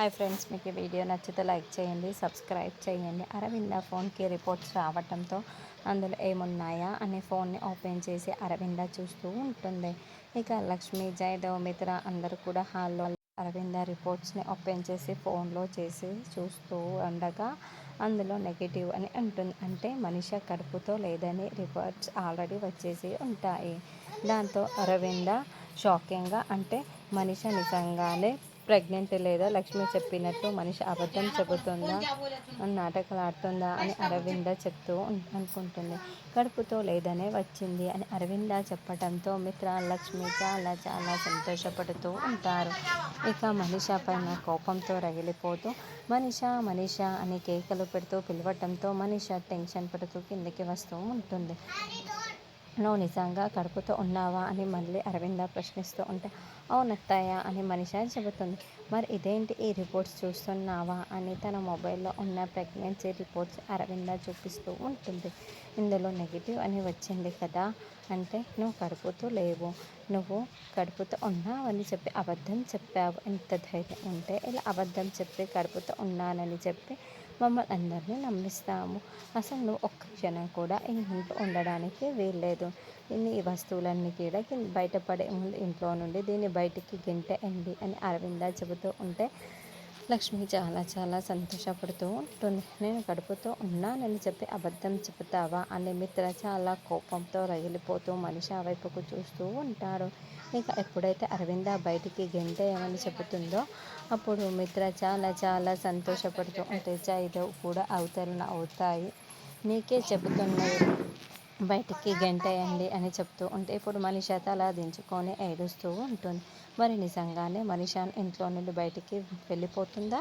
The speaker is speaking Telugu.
హాయ్ ఫ్రెండ్స్ మీకు ఈ వీడియో నచ్చితే లైక్ చేయండి సబ్స్క్రైబ్ చేయండి. అరవింద ఫోన్కి రిపోర్ట్స్ రావటంతో అందులో ఏమున్నాయా అనే ఫోన్ని ఓపెన్ చేసి అరవింద చూస్తూ ఉంటుంది. ఇక లక్ష్మి జయదేవ్ మిత్ర అందరూ కూడా హాల్లో అరవింద రిపోర్ట్స్ని ఓపెన్ చేసి ఫోన్లో చేసి చూస్తూ ఉండగా అందులో నెగిటివ్ అని ఉంటుంది. అంటే మనిషి కడుపుతో లేదని రిపోర్ట్స్ ఆల్రెడీ వచ్చేసి ఉంటాయి. దాంతో అరవింద షాకింగ్గా అంటే మనిషి నిజంగానే ప్రెగ్నెంట్ లేదా లక్ష్మి చెప్పినట్టు మనిషి అబద్ధం చెబుతుందా నాటకాలు ఆడుతుందా అని అరవింద చెప్తూ అనుకుంటుంది. కడుపుతో లేదనే వచ్చింది అని అరవింద చెప్పడంతో మిత్ర లక్ష్మి చాలా చాలా సంతోషపడుతూ ఉంటారు. ఇక మనిష పైన కోపంతో రగిలిపోతూ మనిష మనిష అని కేకలు పెడుతూ పిలవటంతో మనిష టెన్షన్ పడుతూ కిందికి వస్తూ ఉంటుంది. నువ్వు నిజంగా కడుపుతో ఉన్నావా అని మళ్ళీ అరవింద ప్రశ్నిస్తూ ఉంటే అవునత్తయ్య అని మనిష చెబుతుంది. మరి ఇదేంటి ఈ రిపోర్ట్స్ చూస్తున్నావా అని తన మొబైల్లో ఉన్న ప్రెగ్నెన్సీ రిపోర్ట్స్ అరవింద చూపిస్తూ ఉంటుంది. ఇందులో నెగిటివ్ అని వచ్చింది కదా అంటే నువ్వు కడుపుతూ లేవు నువ్వు కడుపుతో ఉన్నావని చెప్పి అబద్ధం చెప్పావు. ఎంత ధైర్యం ఉంటే ఇలా అబద్ధం చెప్పి కడుపుతో ఉన్నానని చెప్పి మమ్మల్ని అందరినీ నమ్మిస్తాము. అసలు నువ్వు ఒక్క క్షణం కూడా ఈ ఇంట్లో ఉండడానికి వీల్లేదు. ఇన్ని ఈ వస్తువులన్నీ కూడా బయటపడే ముందు ఇంట్లో నుండి దీన్ని బయటికి ఎండి అని అరవింద చెబుతూ ఉంటే లక్ష్మి చాలా చాలా సంతోషపడుతూ ఉంటుంది నేను గడుపుతూ ఉన్నానని చెప్పి అబద్ధం చెబుతావా అని మిత్ర చాలా కోపంతో రగిలిపోతూ మనిషి ఆ వైపుకు చూస్తూ ఉంటారు ఇక ఎప్పుడైతే అరవింద బయటికి గెంటేయమని చెబుతుందో అప్పుడు మిత్ర చాలా చాలా సంతోషపడుతూ ఉంటే జైదవ్ కూడా అవతరణ అవుతాయి. నీకే చెబుతున్నాయి బయటికి గంటేయండి అని చెప్తూ ఉంటే ఇప్పుడు మనిషి తల దించుకొని ఏడుస్తూ ఉంటుంది. మరి నిజంగానే మనిషి ఇంట్లో నుండి బయటికి వెళ్ళిపోతుందా?